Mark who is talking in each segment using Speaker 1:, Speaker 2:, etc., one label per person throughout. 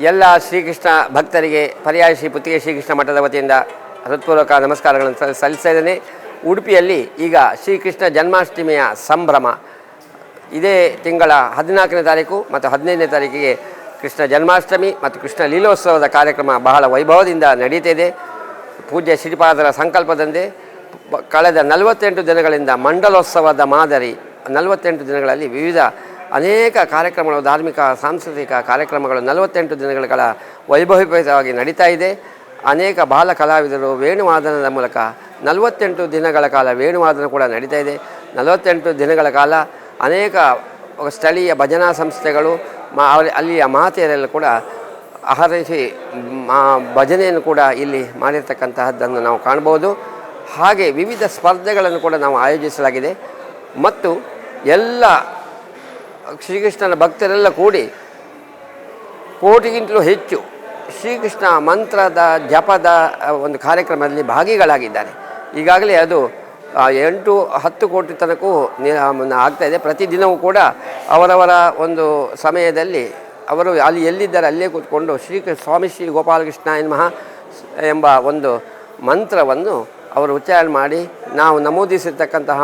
Speaker 1: ಎಲ್ಲ ಶ್ರೀಕೃಷ್ಣ ಭಕ್ತರಿಗೆ ಪರ್ಯಾಯ ಶ್ರೀ ಪುತ್ತಿಗೆ ಶ್ರೀಕೃಷ್ಣ ಮಠದ ವತಿಯಿಂದ ಹೃತ್ಪೂರ್ವಕ ನಮಸ್ಕಾರಗಳನ್ನು ಸಲ್- ಸಲ್ಲಿಸ್ತಾ ಇದ್ದೇನೆ. ಉಡುಪಿಯಲ್ಲಿ ಈಗ ಶ್ರೀಕೃಷ್ಣ ಜನ್ಮಾಷ್ಟಮಿಯ ಸಂಭ್ರಮ. ಇದೇ ತಿಂಗಳ ಹದಿನಾಲ್ಕನೇ ತಾರೀಕು ಮತ್ತು ಹದಿನೈದನೇ ತಾರೀಕಿಗೆ ಕೃಷ್ಣ ಜನ್ಮಾಷ್ಟಮಿ ಮತ್ತು ಕೃಷ್ಣ ಲೀಲೋತ್ಸವದ ಕಾರ್ಯಕ್ರಮ ಬಹಳ ವೈಭವದಿಂದ ನಡೆಯುತ್ತಿದೆ ಪೂಜ್ಯ ಶ್ರೀಪಾದರ ಸಂಕಲ್ಪದಂತೆ ಕಳೆದ ನಲವತ್ತೆಂಟು ದಿನಗಳಿಂದ ಮಂಡಲೋತ್ಸವದ ಮಾದರಿ ನಲವತ್ತೆಂಟು ದಿನಗಳಲ್ಲಿ ವಿವಿಧ ಅನೇಕ ಕಾರ್ಯಕ್ರಮಗಳು, ಧಾರ್ಮಿಕ, ಸಾಂಸ್ಕೃತಿಕ ಕಾರ್ಯಕ್ರಮಗಳು ನಲವತ್ತೆಂಟು ದಿನಗಳ ವೈಭವೀಪೇತವಾಗಿ ನಡೀತಾ ಇದೆ. ಅನೇಕ ಬಾಲ ಕಲಾವಿದರು ವೇಣುವಾದನದ ಮೂಲಕ ನಲವತ್ತೆಂಟು ದಿನಗಳ ಕಾಲ ವೇಣುವಾದನ ಕೂಡ ನಡೀತಾ ಇದೆ. ನಲವತ್ತೆಂಟು ದಿನಗಳ ಕಾಲ ಅನೇಕ ಸ್ಥಳೀಯ ಭಜನಾ ಸಂಸ್ಥೆಗಳು, ಮಾ ಅಲ್ಲಿಯ ಮಾತೆಯರೆಲ್ಲ ಕೂಡ ಆಹರಿಸಿ ಮಾ, ಭಜನೆಯನ್ನು ಕೂಡ ಇಲ್ಲಿ ಮಾಡಿರ್ತಕ್ಕಂತಹದ್ದನ್ನು ನಾವು ಕಾಣ್ಬೋದು ಹಾಗೆ ವಿವಿಧ ಸ್ಪರ್ಧೆಗಳನ್ನು ಕೂಡ ನಾವು ಆಯೋಜಿಸಲಾಗಿದೆ. ಮತ್ತು ಎಲ್ಲ ಶ್ರೀಕೃಷ್ಣನ ಭಕ್ತರೆಲ್ಲ ಕೂಡಿ ಕೋಟಿಗಿಂತಲೂ ಹೆಚ್ಚು ಶ್ರೀಕೃಷ್ಣ ಮಂತ್ರದ, ಜಪದ ಒಂದು ಕಾರ್ಯಕ್ರಮದಲ್ಲಿ ಭಾಗಿಗಳಾಗಿದ್ದಾರೆ. ಈಗಾಗಲೇ ಅದು ಎಂಟು, ಹತ್ತು ಕೋಟಿ ತನಕವೂ ಆಗ್ತಾ ಇದೆ. ಪ್ರತಿದಿನವೂ ಕೂಡ ಅವರವರ ಒಂದು ಸಮಯದಲ್ಲಿ ಅವರು ಅಲ್ಲಿ ಎಲ್ಲಿದ್ದಾರೆ, ಅಲ್ಲೇ ಕೂತ್ಕೊಂಡು ಶ್ರೀ ಸ್ವಾಮಿ ಶ್ರೀ ಗೋಪಾಲಕೃಷ್ಣ ಎನ್ಮಹ ಎಂಬ ಒಂದು ಮಂತ್ರವನ್ನು ಅವರು ಉಚ್ಚಾರಣೆ ಮಾಡಿ ನಾವು ನಮೂದಿಸಿರ್ತಕ್ಕಂತಹ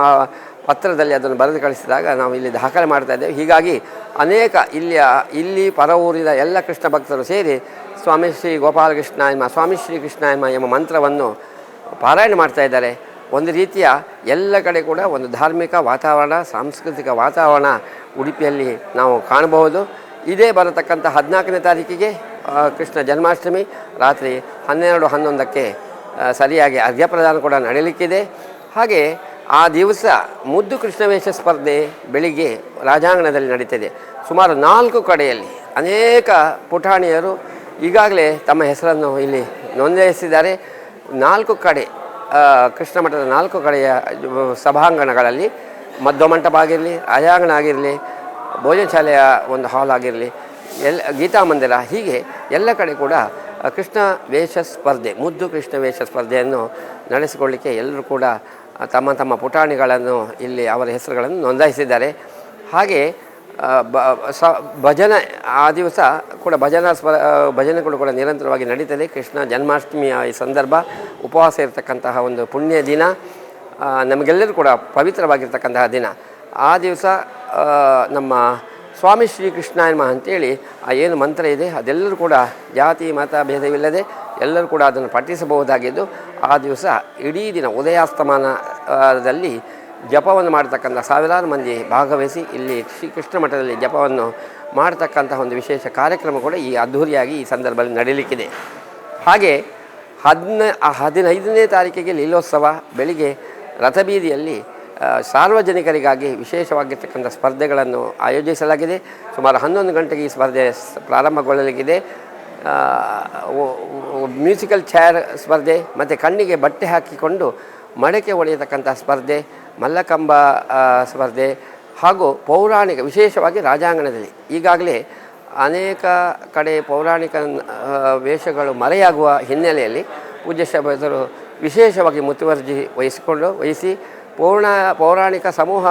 Speaker 1: ಪತ್ರದಲ್ಲಿ ಅದನ್ನು ಬರೆದು ಕಳಿಸಿದಾಗ ನಾವು ಇಲ್ಲಿ ದಾಖಲೆ ಮಾಡ್ತಾ ಇದ್ದೇವೆ. ಹೀಗಾಗಿ ಅನೇಕ ಇಲ್ಲಿಯ, ಇಲ್ಲಿ ಪರ ಊರಿನ ಎಲ್ಲ ಕೃಷ್ಣ ಭಕ್ತರು ಸೇರಿ ಸ್ವಾಮಿ ಶ್ರೀ ಗೋಪಾಲಕೃಷ್ಣ ಎಂಬ, ಸ್ವಾಮಿ ಶ್ರೀ ಕೃಷ್ಣ ಎಂಬ ಮಂತ್ರವನ್ನು ಪಾರಾಯಣ ಮಾಡ್ತಾ ಇದ್ದಾರೆ. ಒಂದು ರೀತಿಯ ಎಲ್ಲ ಕಡೆ ಕೂಡ ಒಂದು ಧಾರ್ಮಿಕ ವಾತಾವರಣ, ಸಾಂಸ್ಕೃತಿಕ ವಾತಾವರಣ ಉಡುಪಿಯಲ್ಲಿ ನಾವು ಕಾಣಬಹುದು. ಇದೇ ಬರತಕ್ಕಂಥ ಹದಿನಾಲ್ಕನೇ ತಾರೀಕಿಗೆ ಕೃಷ್ಣ ಜನ್ಮಾಷ್ಟಮಿ ರಾತ್ರಿ ಹನ್ನೆರಡು ಹನ್ನೊಂದಕ್ಕೆ ಸರಿಯಾಗಿ ಅರ್ಘ್ಯಪ್ರದಾನ ಕೂಡ ನಡೆಯಲಿಕ್ಕಿದೆ. ಹಾಗೆ ಆ ದಿವಸ ಮುದ್ದು ಕೃಷ್ಣವೇಷ ಸ್ಪರ್ಧೆ ಬೆಳಿಗ್ಗೆ ರಾಜಾಂಗಣದಲ್ಲಿ ನಡೀತಿದೆ. ಸುಮಾರು ನಾಲ್ಕು ಕಡೆಯಲ್ಲಿ ಅನೇಕ ಪುಟಾಣಿಯರು ಈಗಾಗಲೇ ತಮ್ಮ ಹೆಸರನ್ನು ಇಲ್ಲಿ ನೋಂದಾಯಿಸಿದ್ದಾರೆ. ನಾಲ್ಕು ಕಡೆ ಕೃಷ್ಣ ಮಠದ ನಾಲ್ಕು ಕಡೆಯ ಸಭಾಂಗಣಗಳಲ್ಲಿ ಮಧ್ವಮಂಟಪ ಆಗಿರಲಿ, ರಾಜಾಂಗಣ ಆಗಿರಲಿ, ಭೋಜನಶಾಲೆಯ ಒಂದು ಹಾಲ್ ಆಗಿರಲಿ, ಎಲ್ಲ ಗೀತಾ ಮಂದಿರ ಹೀಗೆ ಎಲ್ಲ ಕಡೆ ಕೂಡ ಕೃಷ್ಣ ವೇಷ ಸ್ಪರ್ಧೆ, ಮುದ್ದು ಕೃಷ್ಣ ವೇಷ ಸ್ಪರ್ಧೆಯನ್ನು ನಡೆಸಿಕೊಳ್ಳಿಕ್ಕೆ ಎಲ್ಲರೂ ಕೂಡ ತಮ್ಮ ತಮ್ಮ ಪುಟಾಣಿಗಳನ್ನು ಇಲ್ಲಿ ಅವರ ಹೆಸರುಗಳನ್ನು ನೋಂದಾಯಿಸಿದ್ದಾರೆ. ಹಾಗೆ ಬ, ಸ, ಭಜನೆ, ಆ ದಿವಸ ಕೂಡ ಭಜನಾ ಸ್ಪ ಭಜನೆಗಳು ಕೂಡ ನಿರಂತರವಾಗಿ ನಡೀತದೆ. ಕೃಷ್ಣ ಜನ್ಮಾಷ್ಟಮಿಯ ಈ ಸಂದರ್ಭ, ಉಪವಾಸ ಇರತಕ್ಕಂತಹ ಒಂದು ಪುಣ್ಯ ದಿನ ನಮಗೆಲ್ಲರೂ ಕೂಡ ಪವಿತ್ರವಾಗಿರ್ತಕ್ಕಂತಹ ದಿನ. ಆ ದಿವಸ ನಮ್ಮ ಸ್ವಾಮಿ ಶ್ರೀಕೃಷ್ಣ ಎಂಬ ಅಂತೇಳಿ ಆ ಏನು ಮಂತ್ರ ಇದೆ, ಅದೆಲ್ಲರೂ ಕೂಡ ಜಾತಿ, ಮತ, ಭೇದವಿಲ್ಲದೆ ಎಲ್ಲರೂ ಕೂಡ ಅದನ್ನು ಪಠಿಸಬಹುದಾಗಿದ್ದು, ಆ ದಿವಸ ಇಡೀ ದಿನ ಉದಯಾಸ್ತಮಾನದಲ್ಲಿ ಜಪವನ್ನು ಮಾಡ್ತಕ್ಕಂಥ ಸಾವಿರಾರು ಮಂದಿ ಭಾಗವಹಿಸಿ ಇಲ್ಲಿ ಶ್ರೀಕೃಷ್ಣ ಮಠದಲ್ಲಿ ಜಪವನ್ನು ಮಾಡ್ತಕ್ಕಂತಹ ಒಂದು ವಿಶೇಷ ಕಾರ್ಯಕ್ರಮ ಕೂಡ ಈ ಅದ್ಧೂರಿಯಾಗಿ ಈ ಸಂದರ್ಭದಲ್ಲಿ ನಡೀಲಿಕ್ಕಿದೆ. ಹಾಗೆ ಹದಿನ ಹದಿನೈದನೇ ತಾರೀಕಿಗೆ ಲೀಲೋತ್ಸವ, ಬೆಳಿಗ್ಗೆ ರಥಬೀದಿಯಲ್ಲಿ ಸಾರ್ವಜನಿಕರಿಗಾಗಿ ವಿಶೇಷವಾಗಿರ್ತಕ್ಕಂಥ ಸ್ಪರ್ಧೆಗಳನ್ನು ಆಯೋಜಿಸಲಾಗಿದೆ. ಸುಮಾರು ಹನ್ನೊಂದು ಗಂಟೆಗೆ ಈ ಸ್ಪರ್ಧೆ ಪ್ರಾರಂಭಗೊಳ್ಳಲಿಕ್ಕಿದೆ ಮ್ಯೂಸಿಕಲ್ ಚೇರ್ ಸ್ಪರ್ಧೆ, ಮತ್ತು ಕಣ್ಣಿಗೆ ಬಟ್ಟೆ ಹಾಕಿಕೊಂಡು ಮಡಕೆ ಹೊಡೆಯತಕ್ಕಂಥ ಸ್ಪರ್ಧೆ, ಮಲ್ಲಕಂಬ ಸ್ಪರ್ಧೆ ಹಾಗೂ ಪೌರಾಣಿಕ, ವಿಶೇಷವಾಗಿ ರಾಜಾಂಗಣದಲ್ಲಿ. ಈಗಾಗಲೇ ಅನೇಕ ಕಡೆ ಪೌರಾಣಿಕ ವೇಷಗಳು ಮರೆಯಾಗುವ ಹಿನ್ನೆಲೆಯಲ್ಲಿ ಪೂಜ್ಯ ವಿಶೇಷವಾಗಿ ಮುತುವರ್ಜಿ ವಹಿಸಿಕೊಂಡು, ವಹಿಸಿ ಪೌರ್ಣ, ಪೌರಾಣಿಕ ಸಮೂಹ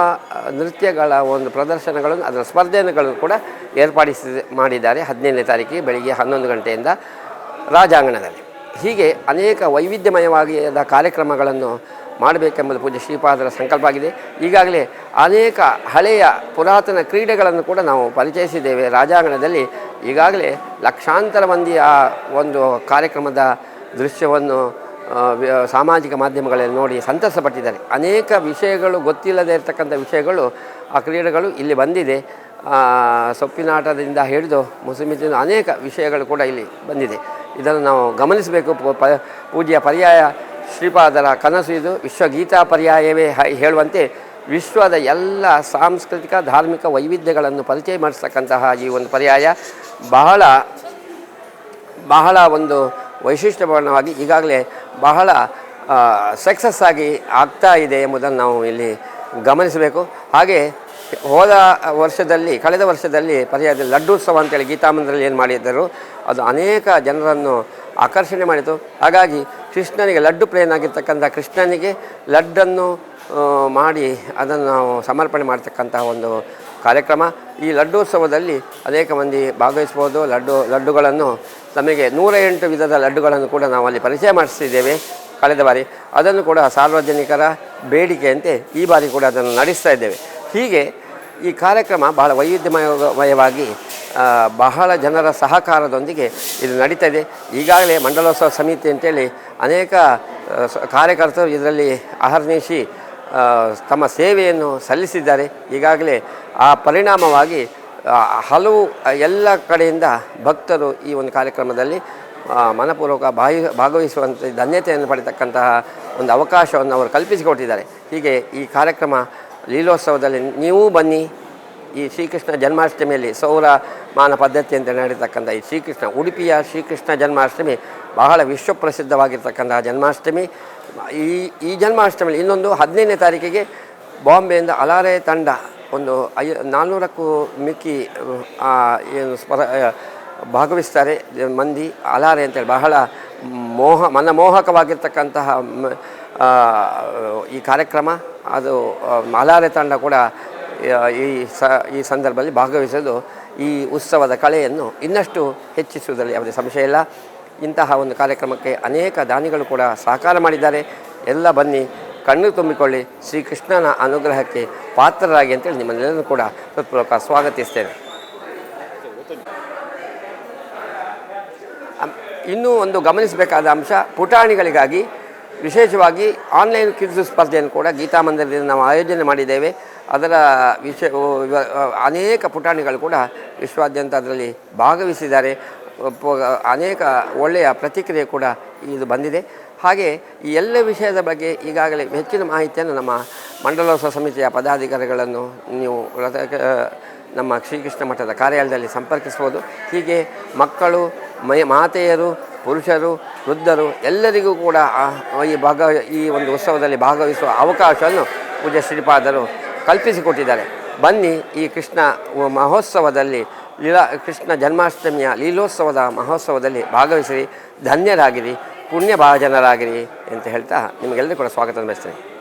Speaker 1: ನೃತ್ಯಗಳ ಒಂದು ಪ್ರದರ್ಶನಗಳನ್ನು, ಅದರ ಸ್ಪರ್ಧೆಗಳನ್ನು ಕೂಡ ಏರ್ಪಡಿಸಿ ಮಾಡಿದ್ದಾರೆ ಹದಿನೈದನೇ ತಾರೀಕಿಗೆ ಬೆಳಿಗ್ಗೆ ಹನ್ನೊಂದು ಗಂಟೆಯಿಂದ ರಾಜಾಂಗಣದಲ್ಲಿ. ಹೀಗೆ ಅನೇಕ ವೈವಿಧ್ಯಮಯವಾದ ಕಾರ್ಯಕ್ರಮಗಳನ್ನು ಮಾಡಬೇಕೆಂಬುದು ಪೂಜ್ಯ ಶ್ರೀಪಾದರ ಸಂಕಲ್ಪ ಆಗಿದೆ. ಈಗಾಗಲೇ ಅನೇಕ ಹಳೆಯ ಪುರಾತನ ಕ್ರೀಡೆಗಳನ್ನು ಕೂಡ ನಾವು ಪರಿಚಯಿಸಿದ್ದೇವೆ ರಾಜಾಂಗಣದಲ್ಲಿ. ಈಗಾಗಲೇ ಲಕ್ಷಾಂತರ ಮಂದಿ ಆ ಒಂದು ಕಾರ್ಯಕ್ರಮದ ದೃಶ್ಯವನ್ನು ಸಾಮಾಜಿಕ ಮಾಧ್ಯಮಗಳಲ್ಲಿ ನೋಡಿ ಸಂತಸಪಟ್ಟಿದ್ದಾರೆ. ಅನೇಕ ವಿಷಯಗಳು ಗೊತ್ತಿಲ್ಲದೇ ಇರತಕ್ಕಂಥ ವಿಷಯಗಳು ಆ ಕ್ರೀಡೆಗಳು ಇಲ್ಲಿ ಬಂದಿದೆ. ಸೊಪ್ಪಿನಾಟದಿಂದ ಹಿಡಿದು ಮುಸುಮಿತಿನ ಅನೇಕ ವಿಷಯಗಳು ಕೂಡ ಇಲ್ಲಿ ಬಂದಿದೆ. ಇದನ್ನು ನಾವು ಗಮನಿಸಬೇಕು. ಪೂಜೆಯ ಪರ್ಯಾಯ ಶ್ರೀಪಾದರ ಕನಸು ಇದು. ವಿಶ್ವಗೀತಾ ಪರ್ಯಾಯವೇ ಹೇಳುವಂತೆ ವಿಶ್ವದ ಎಲ್ಲ ಸಾಂಸ್ಕೃತಿಕ, ಧಾರ್ಮಿಕ ವೈವಿಧ್ಯಗಳನ್ನು ಪರಿಚಯ ಮಾಡಿಸ್ತಕ್ಕಂತಹ ಈ ಒಂದು ಪರ್ಯಾಯ ಬಹಳ ಬಹಳ ಒಂದು ವೈಶಿಷ್ಟ್ಯಪೂರ್ಣವಾಗಿ ಈಗಾಗಲೇ ಬಹಳ ಸಕ್ಸಸ್ ಆಗಿ ಆಗ್ತಾ ಇದೆ ಎಂಬುದನ್ನು ನಾವು ಇಲ್ಲಿ ಗಮನಿಸಬೇಕು. ಹಾಗೆ ಹೋದ ವರ್ಷದಲ್ಲಿ, ಕಳೆದ ವರ್ಷದಲ್ಲಿ ಪರ್ಯಾಯದಲ್ಲಿ ಲಡ್ಡೋತ್ಸವ ಅಂತೇಳಿ ಗೀತಾಮಂದಿರಲ್ಲಿ ಏನು ಮಾಡಿದ್ದರು, ಅದು ಅನೇಕ ಜನರನ್ನು ಆಕರ್ಷಣೆ ಮಾಡಿತು. ಹಾಗಾಗಿ ಕೃಷ್ಣನಿಗೆ ಲಡ್ಡು ಪ್ರೇನಾಗಿರ್ತಕ್ಕಂಥ ಕೃಷ್ಣನಿಗೆ ಲಡ್ಡನ್ನು ಮಾಡಿ ಅದನ್ನು ನಾವು ಸಮರ್ಪಣೆ ಮಾಡ್ತಕ್ಕಂತಹ ಒಂದು ಕಾರ್ಯಕ್ರಮ. ಈ ಲಡ್ಡೋತ್ಸವದಲ್ಲಿ ಅನೇಕ ಮಂದಿ ಭಾಗವಹಿಸ್ಬೋದು ಲಡ್ಡು, ಲಡ್ಡುಗಳನ್ನು ನಮಗೆ ನೂರ ಎಂಟು ವಿಧದ ಲಡ್ಡುಗಳನ್ನು ಕೂಡ ನಾವು ಅಲ್ಲಿ ಪರಿಚಯ ಮಾಡಿಸಿದ್ದೇವೆ ಕಳೆದ ಬಾರಿ. ಅದನ್ನು ಕೂಡ ಸಾರ್ವಜನಿಕರ ಬೇಡಿಕೆಯಂತೆ ಈ ಬಾರಿ ಕೂಡ ಅದನ್ನು ನಡೆಸ್ತಾ ಇದ್ದೇವೆ. ಹೀಗೆ ಈ ಕಾರ್ಯಕ್ರಮ ಬಹಳ ವೈವಿಧ್ಯಮಯವಾಗಿ ಬಹಳ ಜನರ ಸಹಕಾರದೊಂದಿಗೆ ಇದು ನಡೀತಾ ಇದೆ. ಈಗಾಗಲೇ ಮಂಡಲೋತ್ಸವ ಸಮಿತಿ ಅಂತೇಳಿ ಅನೇಕ ಕಾರ್ಯಕರ್ತರು ಇದರಲ್ಲಿ ಅಹರ್ನಿಶಿ ತಮ್ಮ ಸೇವೆಯನ್ನು ಸಲ್ಲಿಸಿದ್ದಾರೆ. ಈಗಾಗಲೇ ಆ ಪರಿಣಾಮವಾಗಿ ಹಲವು ಎಲ್ಲ ಕಡೆಯಿಂದ ಭಕ್ತರು ಈ ಒಂದು ಕಾರ್ಯಕ್ರಮದಲ್ಲಿ ಮನಪೂರ್ವಕ ಭಾಗಿ ಭಾಗವಹಿಸುವಂಥ ಧನ್ಯತೆಯನ್ನು ಪಡೆತಕ್ಕಂತಹ ಒಂದು ಅವಕಾಶವನ್ನು ಅವರು ಕಲ್ಪಿಸಿಕೊಟ್ಟಿದ್ದಾರೆ. ಹೀಗೆ ಈ ಕಾರ್ಯಕ್ರಮ ಲೀಲೋತ್ಸವದಲ್ಲಿ ನೀವೂ ಬನ್ನಿ ಈ ಶ್ರೀಕೃಷ್ಣ ಜನ್ಮಾಷ್ಟಮಿಯಲ್ಲಿ ಸೌರಮಾನ ಪದ್ಧತಿಯಂತೆ ನಡೀತಕ್ಕಂಥ ಈ ಶ್ರೀಕೃಷ್ಣ, ಉಡುಪಿಯ ಶ್ರೀಕೃಷ್ಣ ಜನ್ಮಾಷ್ಟಮಿ ಬಹಳ ವಿಶ್ವಪ್ರಸಿದ್ಧವಾಗಿರ್ತಕ್ಕಂತಹ ಜನ್ಮಾಷ್ಟಮಿ. ಈ ಈ ಜನ್ಮಾಷ್ಟಮಿಯಲ್ಲಿ ಇನ್ನೊಂದು ಹದಿನೈದನೇ ತಾರೀಕಿಗೆ ಬಾಂಬೆಯಿಂದ ಅಲಾರೆ ತಂಡ ಒಂದು ಐ ನಾನ್ನೂರಕ್ಕೂ ಮಿಕ್ಕಿ ಏನು ಸ್ಪರ ಭಾಗವಹಿಸ್ತಾರೆ. ಮಂದಿ ಅಲಾರೆ ಅಂತೇಳಿ ಬಹಳ ಮೋಹ, ಮನಮೋಹಕವಾಗಿರ್ತಕ್ಕಂತಹ ಈ ಕಾರ್ಯಕ್ರಮ. ಅದು ಅಲಾರೆ ತಂಡ ಕೂಡ ಈ ಸ, ಈ ಸಂದರ್ಭದಲ್ಲಿ ಭಾಗವಹಿಸಲು ಈ ಉತ್ಸವದ ಕಳೆಯನ್ನು ಇನ್ನಷ್ಟು ಹೆಚ್ಚಿಸುವುದರಲ್ಲಿ ಯಾವುದೇ ಸಂಶಯ ಇಲ್ಲ. ಇಂತಹ ಒಂದು ಕಾರ್ಯಕ್ರಮಕ್ಕೆ ಅನೇಕ ದಾನಿಗಳು ಕೂಡ ಸಹಕಾರ ಮಾಡಿದ್ದಾರೆ. ಎಲ್ಲ ಬನ್ನಿ, ಕಣ್ಣು ತುಂಬಿಕೊಳ್ಳಿ. ಶ್ರೀಕೃಷ್ಣನ ಅನುಗ್ರಹಕ್ಕೆ ಪಾತ್ರರಾಗಿ ಅಂತೇಳಿ ನಿಮ್ಮನ್ನೆಲ್ಲರೂ ಕೂಡ ಹೃತ್ಪೂರ್ವಕ ಸ್ವಾಗತಿಸ್ತೇನೆ. ಇನ್ನೂ ಒಂದು ಗಮನಿಸಬೇಕಾದ ಅಂಶ, ಪುಟಾಣಿಗಳಿಗಾಗಿ ವಿಶೇಷವಾಗಿ ಆನ್ಲೈನ್ ಕ್ವಿಜ್ ಸ್ಪರ್ಧೆಯನ್ನು ಕೂಡ ಗೀತಾ ಮಂದಿರದಿಂದ ನಾವು ಆಯೋಜನೆ ಮಾಡಿದ್ದೇವೆ. ಅದರ ವಿಷಯ ಅನೇಕ ಪುಟಾಣಿಗಳು ಕೂಡ ವಿಶ್ವಾದ್ಯಂತ ಅದರಲ್ಲಿ ಭಾಗವಹಿಸಿದ್ದಾರೆ. ಅನೇಕ ಒಳ್ಳೆಯ ಪ್ರತಿಕ್ರಿಯೆ ಕೂಡ ಇದು ಬಂದಿದೆ. ಹಾಗೆ ಈ ಎಲ್ಲ ವಿಷಯದ ಬಗ್ಗೆ ಈಗಾಗಲೇ ಹೆಚ್ಚಿನ ಮಾಹಿತಿಯನ್ನು ನಮ್ಮ ಮಂಡಲೋತ್ಸವ ಸಮಿತಿಯ ಪದಾಧಿಕಾರಿಗಳನ್ನು ನೀವು ನಮ್ಮ ಶ್ರೀಕೃಷ್ಣ ಮಠದ ಕಾರ್ಯಾಲಯದಲ್ಲಿ ಸಂಪರ್ಕಿಸ್ಬೋದು ಹೀಗೆ ಮಕ್ಕಳು, ಮೈ, ಮಾತೆಯರು ಪುರುಷರು, ವೃದ್ಧರು ಎಲ್ಲರಿಗೂ ಕೂಡ ಈ ಭಾಗ, ಈ ಒಂದು ಉತ್ಸವದಲ್ಲಿ ಭಾಗವಹಿಸುವ ಅವಕಾಶವನ್ನು ಪೂಜ್ಯ ಶ್ರೀಪಾದರು ಕಲ್ಪಿಸಿಕೊಟ್ಟಿದ್ದಾರೆ. ಬನ್ನಿ ಈ ಕೃಷ್ಣ ಮಹೋತ್ಸವದಲ್ಲಿ, ಲೀಲಾ, ಕೃಷ್ಣ ಜನ್ಮಾಷ್ಟಮಿಯ ಲೀಲೋತ್ಸವದ ಮಹೋತ್ಸವದಲ್ಲಿ ಭಾಗವಹಿಸಿರಿ. ಧನ್ಯರಾಗಿರಿ ಪುಣ್ಯ ಭಾಜನರಾಗಿರಿ ಅಂತ ಹೇಳ್ತಾ ನಿಮಗೆಲ್ಲರಿಗೂ ಕೂಡ ಸ್ವಾಗತ ಬಯಸ್ತೇನೆ